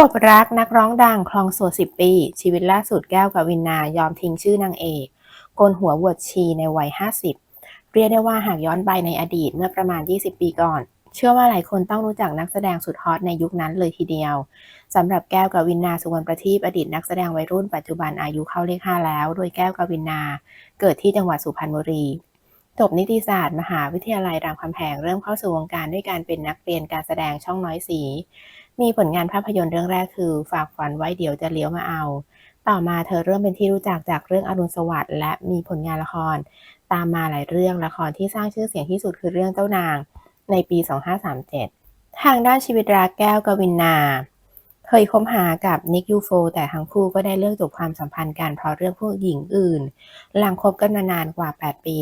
จบรักนักร้องดังคลองโสด10ปี ชีวิตล่าสุดแก้วกวินนายอมทิ้งชื่อนางเอกโกนหัวบวชชีในวัย 50 เรียกได้ว่าหากย้อนไปในอดีตเมื่อประมาณ 20 ปีก่อน เชื่อว่าหลายคนต้องรู้จักนักแสดงสุดฮอตในยุคนั้นเลยทีเดียวสำหรับแก้วกวินนาสุวรรณประทีปอดีตนักแสดงวัยรุ่นปัจจุบันอายุเข้าเลข5แล้ว โดยแก้วกวินนา เกิดที่จังหวัดสุพรรณบุรีจบนิติศาสตร์ มหาวิทยาลัยรามคำแหงเริ่มเข้าสู่วงการด้วยการเป็นนักเรียนการแสดงช่องน้อยสี มีผลงานภาพยนตร์เรื่องแรกคือ ฝากฝันไว้เดี๋ยวจะเลี้ยวมาเอา ต่อมาเธอเริ่มเป็นที่รู้จักจากเรื่องอรุณสวัสดิ์และมีผลงานละคร ตามมาหลายเรื่องละครที่สร้างชื่อเสียงที่สุดคือเรื่องเจ้านาง ในปี 2537 ทางด้านชีวิตรักแก้วกวินนา เคยคบหากับนิกยูโฟแต่ทั้งคู่ก็ได้เลิกจบความสัมพันธ์กันเพราะเรื่องผู้หญิงอื่น หลังคบกันมานานกว่า 8 ปี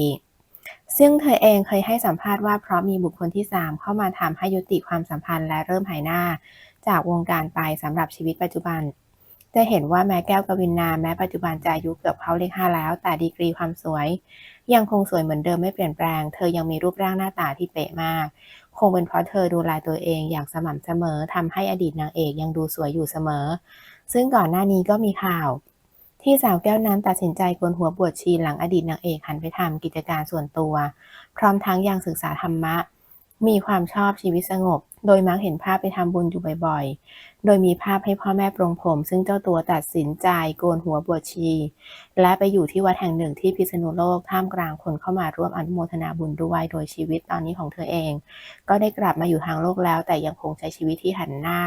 ซึ่งเธอเองเคยให้สัมภาษณ์ว่าเพราะมีบุคคลที่ 3 เข้ามาทำให้ยุติความสัมพันธ์และเริ่มหายหน้า จากวงการไปสำหรับชีวิตปัจจุบัน จะเห็นว่าแม้แก้วกวินนาแม้ปัจจุบันจะอายุเกือบเข้าเลขห้าแล้ว แต่ดีกรีความสวย ยังคงสวยเหมือนเดิมไม่เปลี่ยนแปลง เธอยังมีรูปร่างหน้าตาที่เป๊ะมาก คงเป็นเพราะเธอดูแลตัวเองอย่างสม่ำเสมอทำให้อดีตนางเอกยังดูสวยอยู่เสมอ ซึ่งก่อนหน้านี้ก็มีข่าว ที่สาวแก้วนั้นตัดสินใจโกนหัวบวชชีหลังอดีตนางเอกหันไปทำกิจการส่วนตัว พร้อมทั้งยังศึกษาธรรมะ มีความชอบชีวิตสงบ โดยมักเห็นภาพไปทำบุญอยู่บ่อยๆ โดยมีภาพให้พ่อแม่ปรงผม ซึ่งเจ้าตัวตัดสินใจโกนหัวบวชชี และไปอยู่ที่วัดแห่งหนึ่งที่พิษณุโลกท่ามกลางคนเข้ามาร่วมอนุโมทนาบุญด้วยโดยชีวิตตอนนี้ของเธอเอง ก็ได้กลับมาอยู่ทางโลกแล้ว แต่ยังคงใช้ชีวิตที่หันหน้า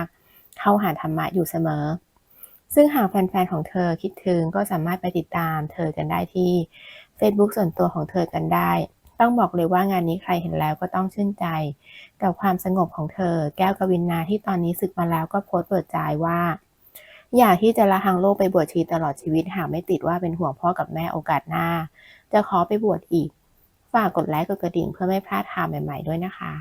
เข้าหาธรรมะอยู่เสมอ ซึ่งหากแฟนๆของเธอคิดถึงก็สามารถไปติดตามเธอกันได้ที่ Facebook ส่วนตัวของเธอกันได้ ต้องบอกเลยว่างานนี้ใครเห็นแล้วก็ต้องชื่นใจ กับความสงบของเธอ แก้วกวินนาที่ตอนนี้ศึกมาแล้วก็โพสต์เปิดใจว่า อยากที่จะละหังโลกไปบวชชีตลอดชีวิตหากไม่ติดว่าเป็นห่วงพ่อกับแม่โอกาสหน้า จะขอไปบวชอีก ฝากกดไลค์กดกระดิ่งเพื่อไม่พลาดข่าวใหม่ ๆด้วยนะคะ